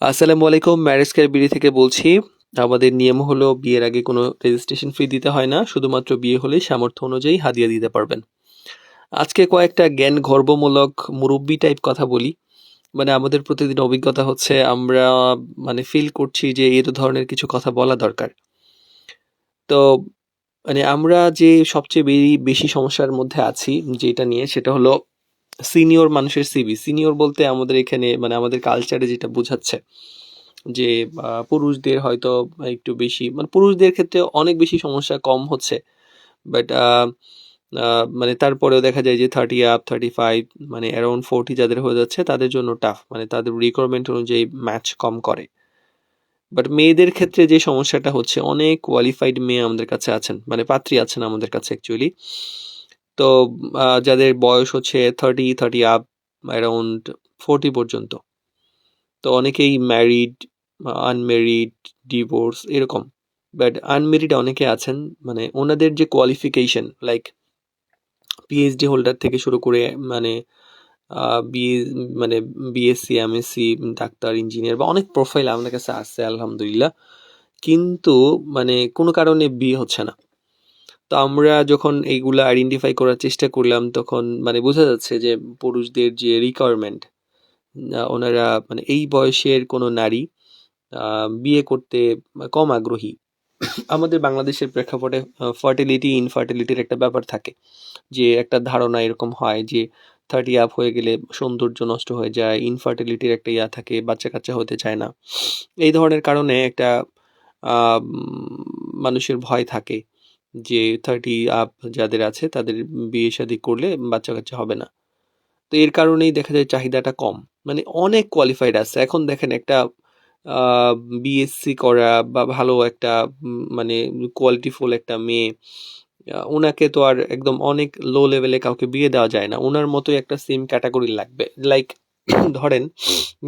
আসসালামু আলাইকুম marriage care BD থেকে বলছি। আমাদের নিয়ম হলো, বিয়ের আগে কোনো রেজিস্ট্রেশন ফি দিতে হয় না, শুধুমাত্র বিয়ে হলেই সামর্থ্য অনুযায়ী হাদিয়া দিতে পারবেন। আজকে কয়েকটা জ্ঞান গর্বমূলক মুরব্বী টাইপ কথা বলি। মানে আমাদের প্রতিদিন অভিজ্ঞতা হচ্ছে, আমরা মানে ফিল করছি যে এই ধরনের কিছু কথা বলা দরকার। তো মানে আমরা যে সবচেয়ে বেশি সমস্যার মধ্যে আছি যেটা নিয়ে, সেটা হলো সিনিয়র মানুষের সিবি সিনিয়র বলতে আমাদের এখানে মানে আমাদের কালচারে যেটা বোঝাচ্ছে যে পুরুষদের হয়তো একটু বেশি মানে পুরুষদের ক্ষেত্রে অনেক বেশি সমস্যা কম হচ্ছে বাট মানে তারপরেও দেখা যায় যে থার্টি আপ থার্টি ফাইভ মানে অ্যারাউন্ড ফোরটি যাদের হয়ে যাচ্ছে, তাদের জন্য টাফ মানে তাদের রিকোয়ারমেন্ট অনুযায়ী ম্যাচ কম করে। বাট মেয়েদের ক্ষেত্রে যে সমস্যাটা হচ্ছে, অনেক কোয়ালিফাইড মেয়ে আমাদের কাছে আছেন মানে পাত্রী আছেন আমাদের কাছে অ্যাকচুয়ালি তো যাদের বয়স হচ্ছে thirty thirty up around forty পর্যন্ত। তো অনেকেই ম্যারিড আনমেরিড ডিভোর্স এরকম। বাট আনমেরিড অনেকে আছেন মানে ওনাদের যে কোয়ালিফিকেশন লাইক পিএইচডি হোল্ডার থেকে শুরু করে মানে বিএ মানে বিএসসি এমএসসি ডাক্তার ইঞ্জিনিয়ার বা অনেক প্রোফাইল আমাদের কাছে আসছে আলহামদুলিল্লাহ। কিন্তু মানে কোনো কারণে বিয়ে হচ্ছে না। তো আমরা যখন এইগুলো আইডেন্টিফাই করার চেষ্টা করলাম, তখন মানে বোঝা যাচ্ছে যে পুরুষদের যে রিকোয়ারমেন্ট ওনারা মানে এই বয়সের কোনো নারী বিয়ে করতে কম আগ্রহী। আমাদের বাংলাদেশের প্রেক্ষাপটে ফার্টিলিটি ইনফার্টিলিটির একটা ব্যাপার থাকে যে একটা ধারণা এরকম হয় যে থার্টি আপ হয়ে গেলে সৌন্দর্য নষ্ট হয়ে যায় ইনফার্টিলিটির একটা ইয়া থাকে বাচ্চা কাচ্চা হতে চায় না। এই ধরনের কারণে একটা মানুষের ভয় থাকে। যে থার্টি আপ যাদের আছে, তাদের বিয়ে শাদী করলে বাচ্চা কাচ্চা হবে না। তো এর কারণেই দেখা যায় চাহিদাটা কম। মানে অনেক কোয়ালিফাইড আছে। এখন দেখেন একটা বিএসসি করা বা ভালো একটা মানে কোয়ালিটিফুল একটা মেয়ে ওনাকে তো আর একদম অনেক লো লেভেলে কাউকে বিয়ে দেওয়া যায় না। ওনার মতোই একটা সেম ক্যাটাগরি লাগবে। লাইক ধরেন,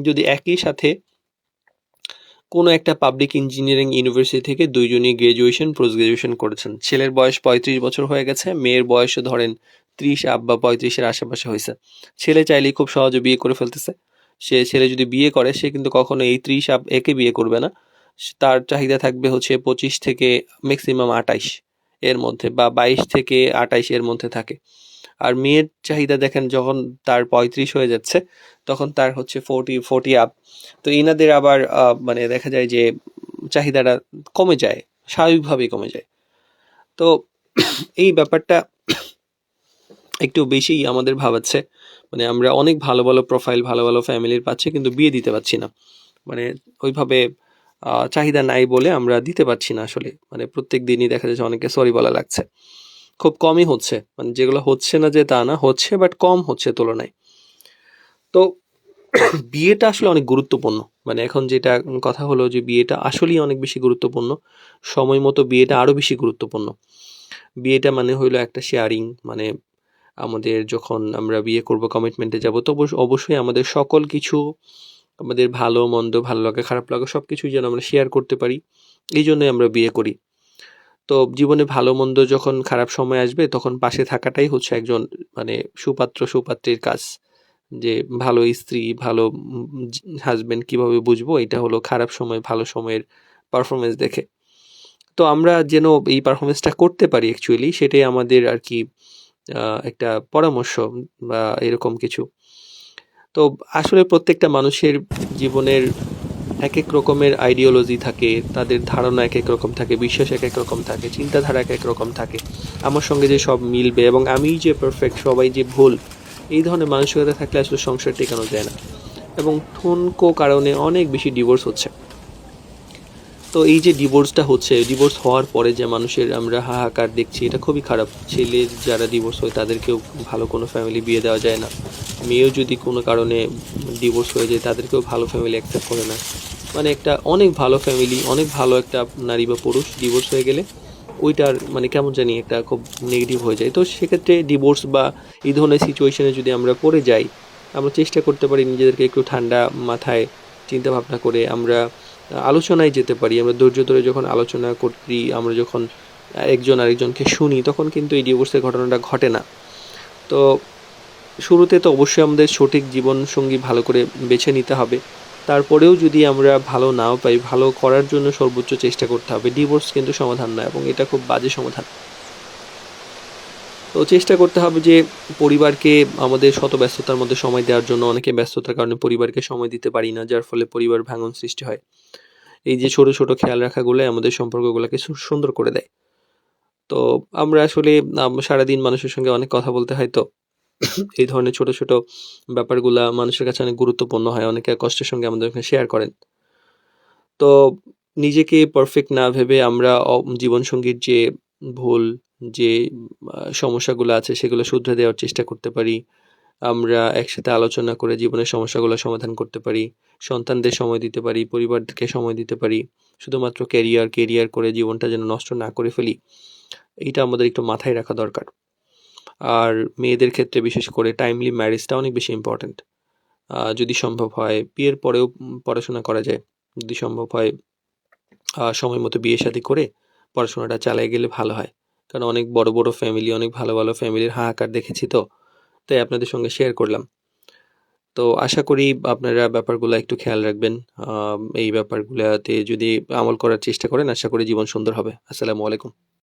যদি একই সাথে কোনো একটা পাবলিক ইঞ্জিনিয়ারিং ইউনিভার্সিটি থেকে দুইজনই গ্রাজুয়েশন পোস্ট গ্রাজুয়েশন করেছেন। ছেলের বয়স পঁয়ত্রিশ বছর হয়ে গেছে, মেয়ের বয়সও ধরেন ত্রিশ আপ বা পঁয়ত্রিশের আশেপাশে হয়েছে। ছেলে চাইলেই খুব সহজে বিয়ে করে ফেলতেছে। সে ছেলে যদি বিয়ে করে, সে কিন্তু কখনো এই ত্রিশ আপ একে বিয়ে করবে না। তার চাহিদা থাকবে হচ্ছে পঁচিশ থেকে ম্যাক্সিমাম আটাইশ এর মধ্যে বা বাইশ থেকে আটাইশ এর মধ্যে থাকে। আর মেয়ের চাহিদা দেখেন যখন তার পঁয়ত্রিশ হয়ে যাচ্ছে, তখন তার হচ্ছে ফোরটি ফোরটি আপ তো ইনাদের আবার মানে দেখা যায় যে চাহিদাটা কমে যায়, স্বাভাবিকভাবেই কমে যায়। তো এই ব্যাপারটা একটু বেশিই আমাদের ভাবাচ্ছে। মানে আমরা অনেক ভালো ভালো প্রোফাইল ভালো ভালো ফ্যামিলির পাচ্ছি কিন্তু বিয়ে দিতে পারছি না। মানে ওইভাবে চাহিদা নাই বলে আমরা দিতে পারছি না আসলে। মানে প্রত্যেক দিনই দেখা যাচ্ছে অনেকে সরি বলা লাগছে। খুব কমই হচ্ছে। মানে যেগুলো হচ্ছে না যে তা না, হচ্ছে বাট কম হচ্ছে তুলনায়। তো বিয়েটা আসলে অনেক গুরুত্বপূর্ণ। মানে এখন যেটা কথা হলো যে বিয়েটা আসলেই অনেক বেশি গুরুত্বপূর্ণ। সময় মতো বিয়েটা আরও বেশি গুরুত্বপূর্ণ। বিয়েটা মানে হইল একটা শেয়ারিং মানে আমাদের যখন আমরা বিয়ে করব কমিটমেন্টে যাব, তো অবশ্য- অবশ্যই আমাদের সকল কিছু, আমাদের ভালো, মন্দ, ভালো লাগা, খারাপ লাগা সব কিছুই যেন আমরা শেয়ার করতে পারি। এই জন্যই আমরা বিয়ে করি। তো জীবনে ভালো মন্দ যখন খারাপ সময় আসবে, তখন পাশে থাকাটাই হচ্ছে একজন মানে সুপাত্র, সুপাত্রীর কাজ। যে ভালো স্ত্রী, ভালো হাজবেন্ড কীভাবে বুঝব? এটা হলো খারাপ সময়, ভালো সময়ের পারফরমেন্স দেখে। তো আমরা যেন এই পারফরমেন্সটা করতে পারি অ্যাকচুয়ালি সেটাই আমাদের আর কি একটা পরামর্শ বা এরকম কিছু। তো আসলে প্রত্যেকটা মানুষের জীবনের এক এক রকমের আইডিওলজি থাকে, তাদের ধারণা এক এক রকম থাকে, বিশ্বাস এক এক রকম থাকে, চিন্তাধারা এক এক রকম থাকে। আমার সঙ্গে যে সব মিলবে এবং আমি যে পারফেক্ট সবাই যে ভুল, এই ধরনের মানসিকতা থাকলে আসলে সংসার টেকানো যায় না? এবং ঠুনকো কারণে অনেক বেশি ডিভোর্স হচ্ছে। তো এই যে ডিভোর্সটা হচ্ছে ডিভোর্স হওয়ার পরে যে মানুষের আমরা হাহাকার দেখছি, এটা খুবই খারাপ। ছেলের যারা ডিভোর্স হয়, তাদেরকেও ভালো কোনো ফ্যামিলি বিয়ে দেওয়া যায় না। মেয়েও যদি কোনো কারণে ডিভোর্স হয়ে যায়, তাদেরকেও ভালো ফ্যামিলি অ্যাকসেপ্ট করে না। মানে একটা অনেক ভালো ফ্যামিলি অনেক ভালো একটা নারী বা পুরুষ ডিভোর্স হয়ে গেলে, ওইটার মানে কেমন জানি একটা খুব নেগেটিভ হয়ে যায়। তো সেক্ষেত্রে ডিভোর্স বা এই ধরনের সিচুয়েশনে যদি আমরা পড়ে যাই, আমরা চেষ্টা করতে পারি নিজেদেরকে একটু ঠান্ডা মাথায় চিন্তা ভাবনা করে আমরা আলোচনায় যেতে পারি, আমরা ধৈর্য ধরে যখন আলোচনা করি আমরা যখন একজন আরেকজনকে শুনি, তখন কিন্তু এই ডিভোর্সের ঘটনাটা ঘটে না। তো শুরুতে তো অবশ্যই আমাদের সঠিক জীবনসঙ্গী ভালো করে বেছে নিতে হবে। তারপরেও যদি আমরা ভালো নাও পাই, ভালো করার জন্য সর্বোচ্চ চেষ্টা করতে হবে। ডিভোর্স কিন্তু সমাধান না এবং এটা খুব বাজে সমাধান। তো চেষ্টা করতে হবে যে পরিবারকে আমাদের শত ব্যস্ততার মধ্যে সময় দেওয়ার জন্য, অনেকে ব্যস্ততার কারণে পরিবারকে সময় দিতে পারি না, যার ফলে পরিবার ভাঙন সৃষ্টি হয়। এই যে ছোট ছোট খেয়াল রাখাগুলো আমাদের সম্পর্কগুলোকে সুন্দর করে দেয়। তো আমরা আসলে সারাদিন মানুষের সঙ্গে অনেক কথা বলতে হয় তো। এই ধরনের ছোট ছোট ব্যাপারগুলা মানুষের কাছে অনেক গুরুত্বপূর্ণ হয়, অনেকে কষ্টের সঙ্গে আমাদের শেয়ার করেন। তো নিজেকে পারফেক্ট না ভেবে আমরা জীবনসঙ্গীর যে ভুল যে সমস্যাগুলো আছে সেগুলো শুধরে দেওয়ার চেষ্টা করতে পারি। আমরা একসাথে আলোচনা করে জীবনের সমস্যাগুলো সমাধান করতে পারি। সন্তানদের সময় দিতে পারি, পরিবারকে সময় দিতে পারি। শুধুমাত্র ক্যারিয়ার ক্যারিয়ার করে জীবনটা যেন নষ্ট না করে ফেলি, এটা আমাদের একটু মাথায় রাখা দরকার। আর মেয়েদের ক্ষেত্রে বিশেষ করে টাইমলি ম্যারেজটা অনেক বেশি ইম্পর্ট্যান্ট যদি সম্ভব হয়, বিয়ের পরেও পড়াশোনা করা যায়। যদি সম্ভব হয় সময় মতো বিয়ে শাদী করে পড়াশোনাটা চালিয়ে গেলে ভালো হয়। কারণ অনেক বড় বড় ফ্যামিলি অনেক ভালো ভালো ফ্যামিলির হাহাকার দেখেছি তো। তাই আপনাদের সঙ্গে শেয়ার করলাম। তো আশা করি আপনারা ব্যাপারগুলো একটু খেয়াল রাখবেন। এই ব্যাপারগুলোতে যদি আমল করার চেষ্টা করেন, আশা করি জীবন সুন্দর হবে। আসসালামু আলাইকুম।